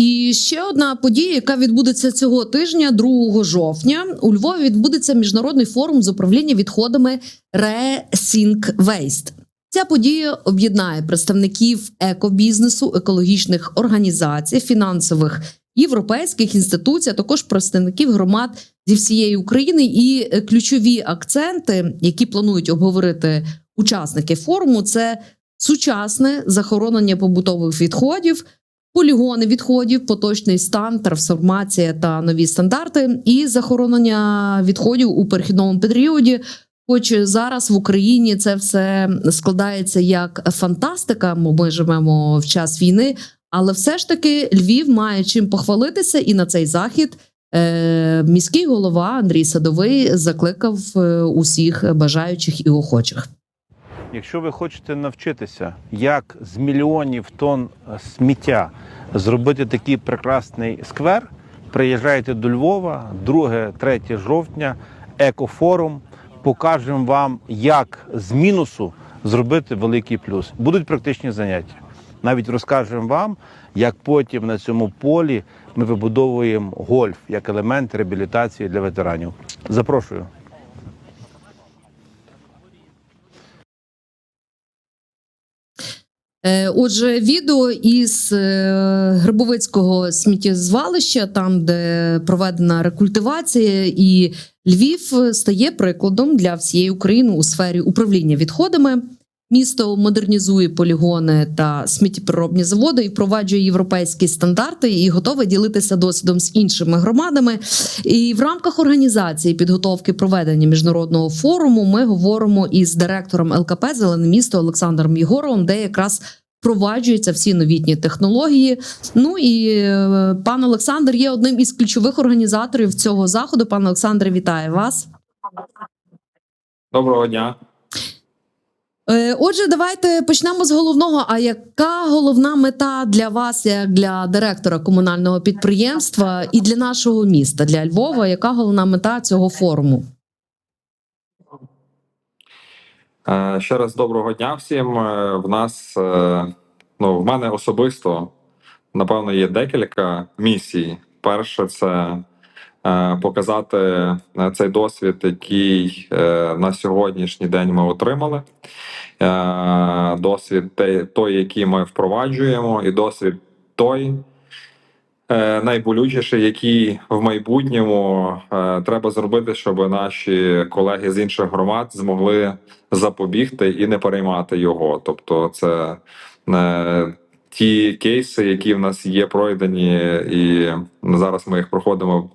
І ще одна подія, яка відбудеться цього тижня, 2 жовтня, у Львові відбудеться міжнародний форум з управління відходами Resync Waste. Ця подія об'єднає представників екобізнесу, екологічних організацій, фінансових європейських інституцій, а також представників громад зі всієї України. І ключові акценти, які планують обговорити учасники форуму, це сучасне захоронення побутових відходів. Полігони відходів, поточний стан, трансформація та нові стандарти, і захоронення відходів у перехідному періоді. Хоч зараз в Україні це все складається як фантастика, ми живемо в час війни, але все ж таки Львів має чим похвалитися, і на цей захід е, міський голова Андрій Садовий закликав е, усіх бажаючих і охочих. Якщо ви хочете навчитися, як з мільйонів тонн е, сміття зробити такий прекрасний сквер, приїжджайте до Львова 2-3 жовтня, екофорум. Покажемо вам, як з мінусу зробити великий плюс. Будуть практичні заняття. Навіть розкажемо вам, як потім на цьому полі ми вибудовуємо гольф як елемент реабілітації для ветеранів. Запрошую. Отже, відео із е, Грибовицького сміттєзвалища, там де проведена рекультивація, і Львів стає прикладом для всієї України у сфері управління відходами. Місто модернізує полігони та сміттєпереробні заводи і впроваджує європейські стандарти і готове ділитися досвідом з іншими громадами. І в рамках організації підготовки проведення міжнародного форуму ми говоримо із директором ЛКП Зелене місто Олександром Єгоровим, де якраз впроваджуються всі новітні технології. Ну і е, пан Олександр є одним із ключових організаторів цього заходу. Пане Олександре, вітаю вас. Доброго дня. Е, Отже, давайте почнемо з головного. А яка головна мета для вас, як для директора комунального підприємства, і для нашого міста, для Львова? Яка головна мета цього форуму? Е, Ще раз доброго дня всім. Е, В нас ну в мене особисто напевно є декілька місій. Перше, це показати е, цей досвід, який е, на сьогоднішній день ми отримали. Е, Досвід той, який ми впроваджуємо, і досвід той. е, Найболючіший, який в майбутньому е, треба зробити, щоб наші колеги з інших громад змогли запобігти і не переймати його. Тобто, це е, ті кейси, які в нас є пройдені, і зараз ми їх проходимо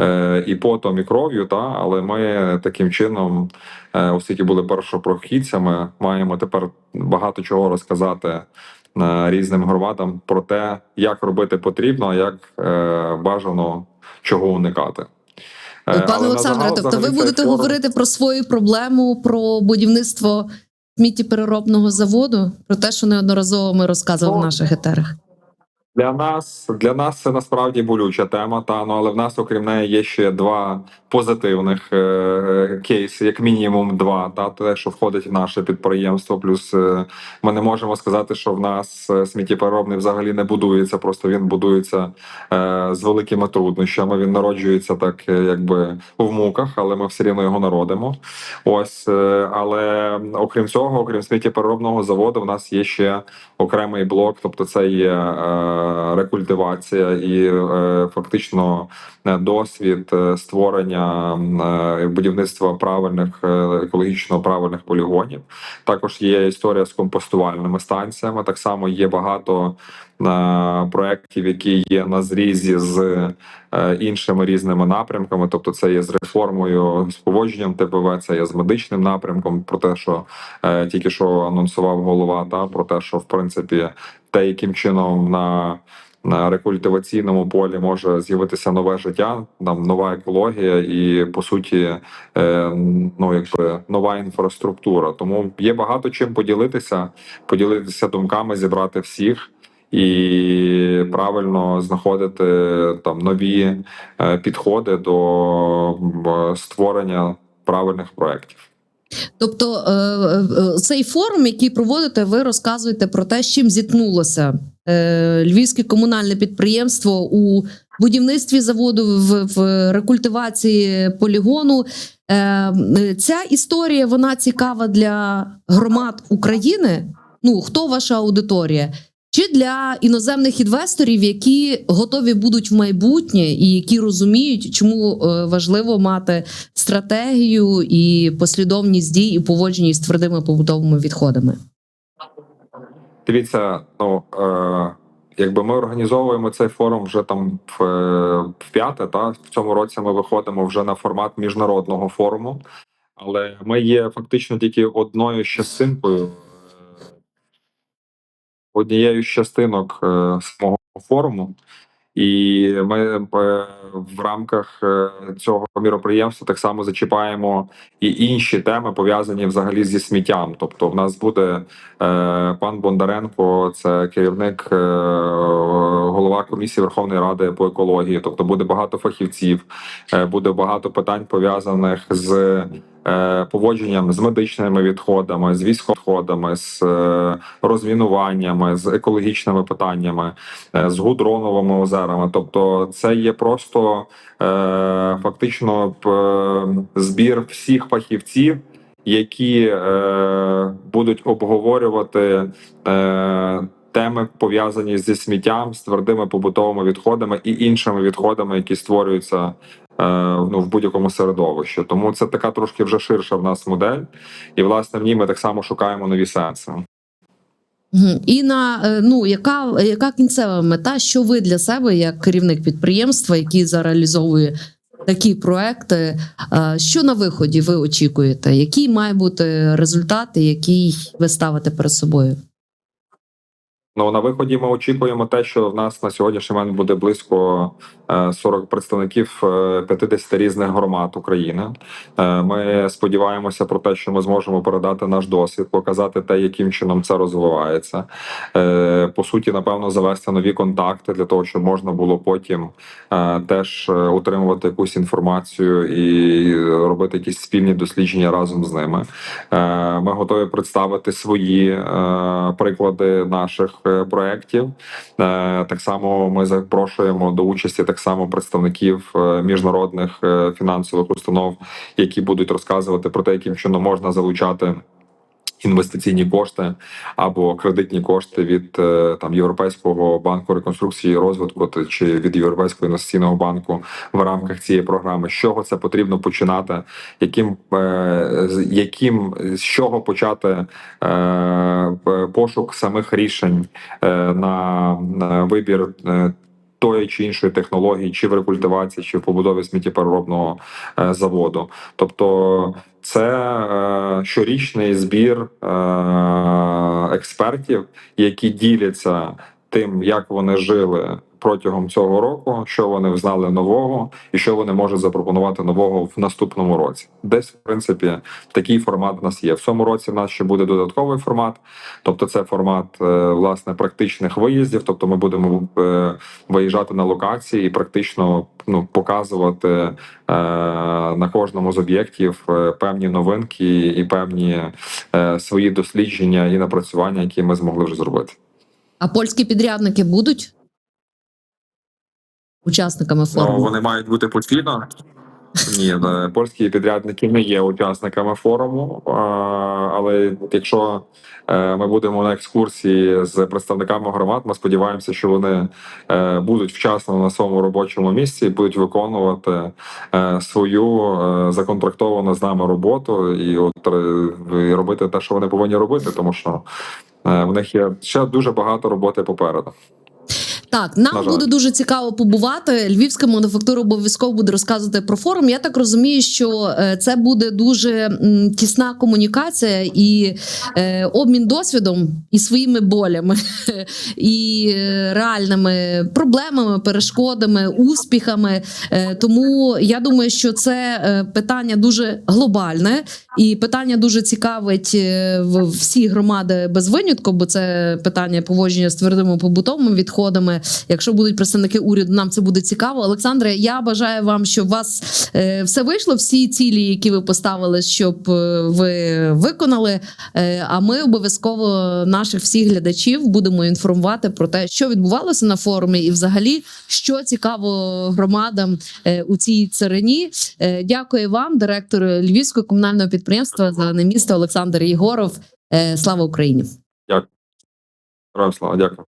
е, і потом, і кров'ю. Та але ми таким чином, е, оскільки були першопрохідцями, маємо тепер багато чого розказати. е, Різним громадам про те, як робити потрібно, а як е, бажано чого уникати. Е, Пане Олександре, тобто ви будете говорити про свою проблему про будівництво сміттєпереробного заводу, про те, що неодноразово ми розказували в Ну, наших етерах. Для нас для нас це насправді болюча тема. Та ну але в нас, окрім неї, є ще два позитивних е, кейси, як мінімум, два. Та те, що входить в наше підприємство. Плюс е, ми не можемо сказати, що в нас е, сміттєпереробний взагалі не будується. Просто він будується е, з великими труднощами. Він народжується так, е, якби в муках, але ми все рівно його народимо. Ось, е, але окрім цього, окрім сміттєпереробного заводу, в нас є ще окремий блок, тобто це є е, рекультивація і е, фактично е, досвід е, створення будівництва правильних екологічно правильних полігонів. Також є історія з компостувальними станціями. Так само є багато проєктів, які є на зрізі з іншими різними напрямками. Тобто, це є з реформою з поводженням ТПВ, це є з медичним напрямком. Про те, що тільки що анонсував голова, та про те, що в принципі те, яким чином на на рекультиваційному полі може з'явитися нове життя, там нова екологія і по суті, е, ну якби нова інфраструктура. Тому є багато чим поділитися, поділитися думками, зібрати всіх. І правильно знаходити там нові е, підходи до створення правильних проєктів. Тобто, е, е, цей форум, який проводите, ви розказуєте про те, з чим зіткнулося е, львівське комунальне підприємство у будівництві заводу, в, рекультивації полігону. Е, е, ця історія вона цікава для громад України. Ну хто ваша аудиторія? Чи для іноземних інвесторів, які готові будуть в майбутнє і які розуміють, чому е, важливо мати стратегію і послідовність дій і поводження з твердими побутовими відходами? Дивіться, ну е, якби ми організовуємо цей форум вже там в, е, в п'яте, та в цьому році ми виходимо вже на формат міжнародного форуму, але ми є фактично тільки одною е, однією з частинок е, самого форуму. І ми е, в рамках е, цього міроприємства так само зачіпаємо і інші теми пов'язані взагалі зі сміттям. Тобто, в нас буде пан Бондаренко, це керівник голова комісії Верховної Ради по екології. Тобто буде багато фахівців, е, буде багато питань пов'язаних з е, поводженням з медичними відходами, з військовими, з е, розмінуваннями, з екологічними питаннями, з гудроновими озерами. Тобто, це є просто фактично збір всіх фахівців, які е, будуть обговорювати. Е, Теми пов'язані зі сміттям, з твердими побутовими відходами і іншими відходами, які створюються е, ну, в будь-якому середовищі. Тому це така трошки вже ширша в нас модель, і власне в ній ми так само шукаємо нові сенси. І на е, ну яка, яка кінцева мета? Що ви для себе, як керівник підприємства, який зареалізовує такі проекти? е, Що на виході ви очікуєте? Який має бути результат, який ви ставите перед собою? Ну на виході ми очікуємо те, що в нас на сьогоднішній момент буде близько е, 40 представників е, 50 різних громад України. Е, Ми сподіваємося про те, що ми зможемо передати наш досвід, показати те, яким чином це розвивається. Е, По суті, напевно, завести нові контакти для того, щоб можна було потім е, теж е, отримувати якусь інформацію і робити якісь спільні дослідження разом з ними. Е, Ми готові представити свої е, приклади наших е, проєктів. Е, Так само ми запрошуємо до участі так само представників е, міжнародних фінансових установ, які будуть розказувати про те, яким чином можна залучати. Інвестиційні кошти або кредитні кошти від е, там Європейського банку реконструкції і розвитку чи від Європейського інвестиційного банку в рамках цієї програми. З чого це потрібно починати? Яким е, яким з чого почати е, пошук самих рішень на, вибір тої чи іншої технології, чи в рекультивації, чи в побудові сміттєпереробного е, заводу. Тобто, це е, щорічний збір е, експертів, які діляться тим, як вони жили протягом цього року, що вони знали нового, і що вони можуть запропонувати нового в наступному році. Десь, в принципі, такий формат в нас є. В цьому році в нас ще буде додатковий формат, тобто це формат е, власне практичних виїздів. Тобто, ми будемо е, виїжджати на локації і практично ну показувати е, на кожному з об'єктів певні новинки і певні свої дослідження і напрацювання, які ми змогли вже зробити. А польські підрядники будуть учасниками форуму? Ну, вони мають бути постійно. Ні, е, польські підрядники не є учасниками форуму. Але якщо е, ми будемо на екскурсії з представниками громад, ми сподіваємося, що вони е, будуть вчасно на своєму робочому місці і будуть виконувати свою законтрактовану з нами роботу і от робити те, що вони повинні робити, тому що в них є ще дуже багато роботи попереду. Так, нам На буде дуже цікаво побувати. Львівська мануфактура обов'язково буде розказувати про форум. Я так розумію, що е, це буде дуже тісна комунікація і е, обмін досвідом і своїми болями, і е, реальними проблемами, перешкодами, успіхами. Тому я думаю, що це питання дуже глобальне і питання дуже цікавить всі громади без винятку, бо це питання поводження з твердими побутовими відходами. Якщо будуть представники уряду, нам це буде цікаво. Олександре, я бажаю вам, щоб у вас е, все вийшло, всі цілі, які ви поставили, щоб е, ви виконали. Е, а ми обов'язково наших всіх глядачів будемо інформувати про те, що відбувалося на форумі, і взагалі що цікаво громадам у цій царині. Дякую вам, директор Львівського комунального підприємства «Зелене місто Олександр Єгоров. Слава Україні! Героям слава, дякую.